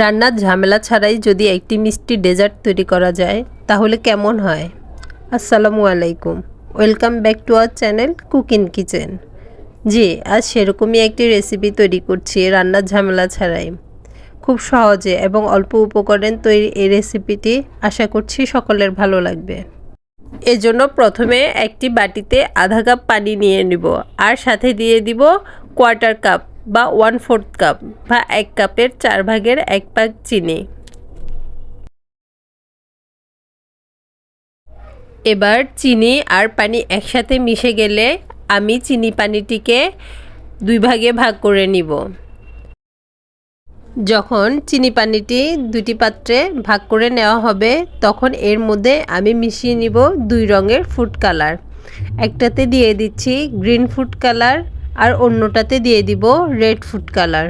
রান্নার ঝামেলা ছাড়াই যদি একটি মিষ্টি ডেজার্ট তৈরি করা যায়, তাহলে কেমন হয়? আসসালামু আলাইকুম। Welcome back to our channel cook kitchen. জি, আজ সেরকমই একটি রেসিপি তৈরি করছি রান্নার ঝামেলা ছাড়াই। খুব সহজে এবং অল্প উপকরণ তৈরি এই রেসিপিটি আশা করছি সকলের ভালো লাগবে। এজন্য প্রথমে একটি বাটিতে আধা কাপ পানি নিয়ে নিব, আর সাথে দিয়ে দিব কোয়ার্টার কাপ। বা ওয়ান ফোর্থ কাপ বা এক কাপের চার ভাগের এক ভাগ চিনি। এবার চিনি আর পানি একসাথে মিশে গেলে আমি চিনি পানিটিকে দুই ভাগে ভাগ করে নিব। যখন চিনি পানিটি দুটি পাত্রে ভাগ করে নেওয়া হবে, তখন এর মধ্যে আমি মিশিয়ে নিব দুই রঙের ফুড কালার একটাতে দিয়ে দিচ্ছি গ্রিন ফুড কালার আর অন্যটাতে দিয়ে দিব রেড ফুড কালার।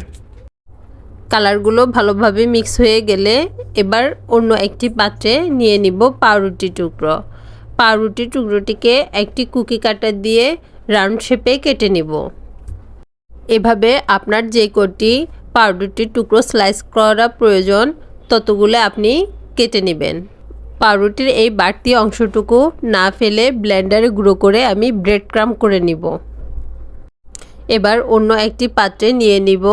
কালারগুলো ভালোভাবে মিক্স হয়ে গেলে এবার অন্য একটি পাত্রে নিয়ে নিব পাউরুটি টুকরো। পাউরুটি টুকরোটিকে একটি কুকি কাটার দিয়ে রাউন্ড শেপে কেটে নিব। এভাবে আপনার যে কটি পাউরুটির টুকরো স্লাইস করা প্রয়োজন, ততগুলো আপনি কেটে নেবেন। পাউরুটির এই বাড়তি অংশটুকু না ফেলে ব্লেন্ডারে গুঁড়ো করে আমি ব্রেড ক্রাম করে নিব। এবার অন্য একটি পাত্রে নিয়ে নিব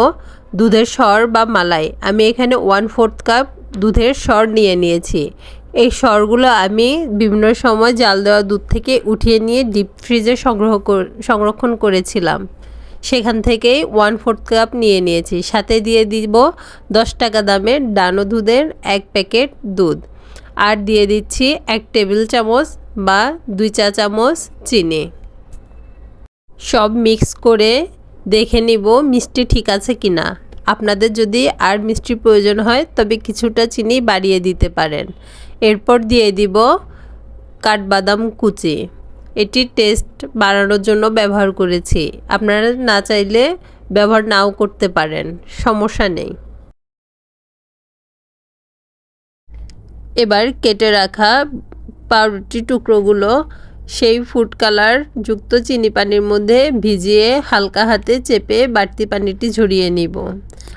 দুধের স্বর বা মালাই। আমি এখানে ওয়ান ফোর্থ কাপ দুধের সর নিয়ে নিয়েছি। এই স্বরগুলো আমি বিভিন্ন সময় জাল দেওয়া দুধ থেকে উঠিয়ে নিয়ে ডিপ ফ্রিজে সংগ্রহ সংরক্ষণ করেছিলাম। সেখান থেকেই ওয়ান ফোর্থ কাপ নিয়ে নিয়েছি। সাথে দিয়ে দিব দশ টাকা দামের ডানো দুধের এক প্যাকেট দুধ। আর দিয়ে দিচ্ছি এক টেবিল চামচ বা দুই চা চামচ চিনি। সব মিক্স করে দেখে নিব মিষ্টি ঠিক আছে কি না আপনাদের যদি আর মিষ্টির প্রয়োজন হয়, তবে কিছুটা চিনি বাড়িয়ে দিতে পারেন। এরপর দিয়ে দিব কাঠবাদাম কুচি। এটি টেস্ট বাড়ানোর জন্য ব্যবহার করেছি। আপনারা না চাইলে ব্যবহার নাও করতে পারেন, সমস্যা নেই। এবার কেটে রাখা পাউরুটি টুকরোগুলো সেই ফুড কালার যুক্ত চিনি পানির মধ্যে ভিজিয়ে হালকা হাতে চেপে বাড়তি পানিটি ঝরিয়ে নিব।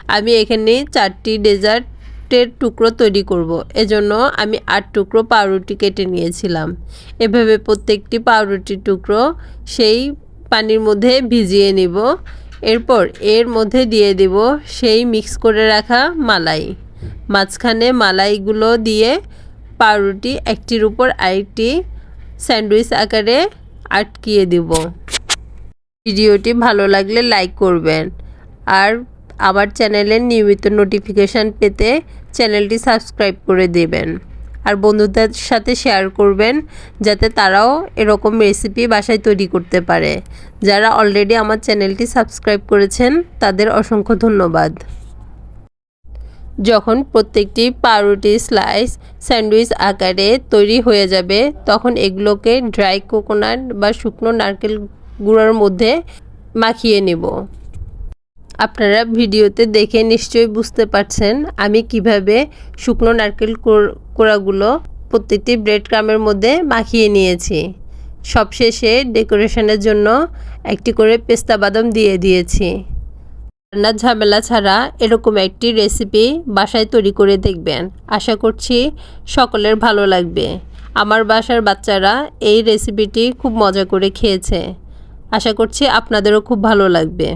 আমি এখানে চারটি ডেজার্টের টুকরো তৈরি করব। এজন্য আমি আট টুকরো পাউরুটি কেটে নিয়েছিলাম। এভাবে প্রত্যেকটি পাউরুটির টুকরো সেই পানির মধ্যে ভিজিয়ে নিব। এরপর এর মধ্যে দিয়ে দিব সেই মিক্স করে রাখা মালাই। মাঝখানে মালাইগুলো দিয়ে পাউরুটি একটির উপর আরেকটি স্যান্ডউইচ আকারে আটকিয়ে দিব। ভিডিওটি ভালো লাগলে লাইক করবেন। আর আমার চ্যানেলের নিয়মিত নোটিফিকেশান পেতে চ্যানেলটি সাবস্ক্রাইব করে দেবেন। আর বন্ধুদের সাথে শেয়ার করবেন যাতে তারাও এরকম রেসিপি বাসায় তৈরি করতে পারে। যারা অলরেডি আমার চ্যানেলটি সাবস্ক্রাইব করেছেন, তাদের অসংখ্য ধন্যবাদ। যখন প্রত্যেকটি পাউরুটি স্লাইস স্যান্ডউইচ আকারে তৈরি হয়ে যাবে, তখন এগুলোকে ড্রাই কোকোনাট বা শুকনো নারকেল গুঁড়োর মধ্যে মাখিয়ে নেব। আপনারা ভিডিওতে দেখে নিশ্চয়ই বুঝতে পারছেন আমি কীভাবে শুকনো নারকেল কোড়াগুলো প্রত্যেকটি ব্রেড ক্রামের মধ্যে মাখিয়ে নিয়েছি। সবশেষে ডেকোরেশনের জন্য একটি করে পেস্তা বাদাম দিয়ে দিয়েছি। রান্নার ঝামেলা ছাড়া এরকম একটি রেসিপি বাসায় তৈরি করে দেখবেন। আশা করছি সকলের ভালো লাগবে। আমার বাসার বাচ্চারা এই রেসিপিটি খুব মজা করে খেয়েছে। আশা করছি আপনাদেরও খুব ভালো লাগবে।